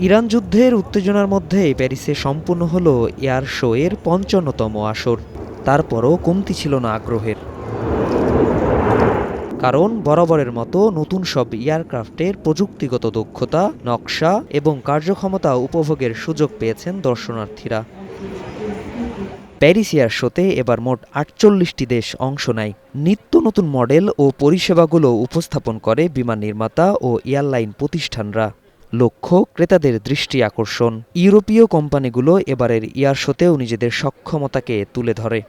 Iran যুদ্ধের উত্তেজনার মধ্যেই প্যারিসে সম্পূর্ণ হল এয়ার শো এর পঞ্চান্নতম আসর। তারপরও কমতি ছিল না আগ্রহের। কারণ বরাবরের মতো নতুন সব এয়ারক্রাফটের প্রযুক্তিগত দক্ষতা, নকশা এবং কার্যক্ষমতা উপভোগের সুযোগ পেয়েছেন দর্শনার্থীরা। প্যারিস এয়ার শোতে এবার মোট আটচল্লিশটি দেশ অংশ নেয়। নিত্য নতুন মডেল ও পরিষেবাগুলো উপস্থাপন করে বিমান নির্মাতা ও এয়ারলাইন প্রতিষ্ঠানরা। লক্ষ্য, ক্রেতাদের দৃষ্টি আকর্ষণ। ইউরোপীয় কোম্পানিগুলো এবারের এয়ার শোতেও নিজেদের সক্ষমতাকে তুলে ধরে।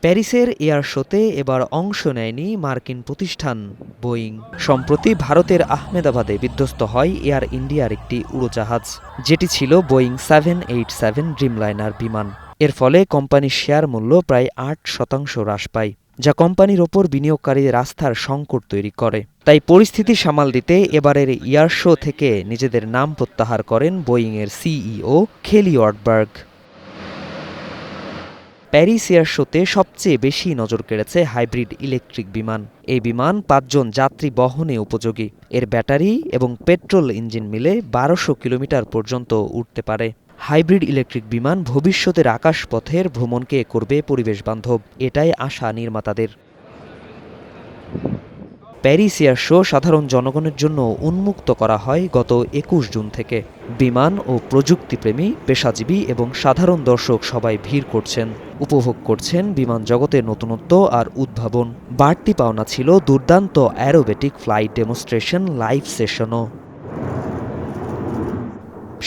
প্যারিসের এয়ার শোতে এবার অংশ নেয়নি মার্কিন প্রতিষ্ঠান বোয়িং। সম্প্রতি ভারতের আহমেদাবাদে বিধ্বস্ত হয় এয়ার ইন্ডিয়ার একটি উড়োজাহাজ, যেটি ছিল Boeing seven eight seven Dreamliner বিমান। এর ফলে কোম্পানির শেয়ার মূল্য প্রায় আট শতাংশ হ্রাস পায়। যা কোম্পানির ওপর বিনিয়োগকারীদের আস্থার সংকট তৈরি করে। তাই পরিস্থিতি সামাল দিতে এবারের এয়ার শো থেকে নিজেদের নাম প্রত্যাহার করেন বোয়িংয়ের সিইও খেলি ওয়ার্ডবার্গ। প্যারিস এয়ার শোতে সবচেয়ে বেশি নজর কেড়েছে হাইব্রিড ইলেকট্রিক বিমান। এই বিমান পাঁচজন যাত্রী বহনে উপযোগী। এর ব্যাটারি এবং পেট্রোল ইঞ্জিন মিলে বারোশো কিলোমিটার পর্যন্ত উঠতে পারে। হাইব্রিড ইলেকট্রিক বিমান ভবিষ্যতের আকাশপথের ভ্রমণকে করবে পরিবেশ বান্ধব। এটাই আশা নির্মাতাদের। প্যারিস এয়ার শো সাধারণ জনগণের জন্য উন্মুক্ত করা হয় গত একুশ জুন থেকে। বিমান ও প্রযুক্তিপ্রেমী, পেশাজীবী এবং সাধারণ দর্শক সবাই ভিড় করছেন, উপভোগ করছেন বিমান জগতের নতুনত্ব আর উদ্ভাবন। বাড়তি পাওনা ছিল দুর্দান্ত aerobatic flight demonstration live সেশনও।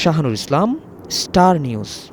Shahanur Islam Star News.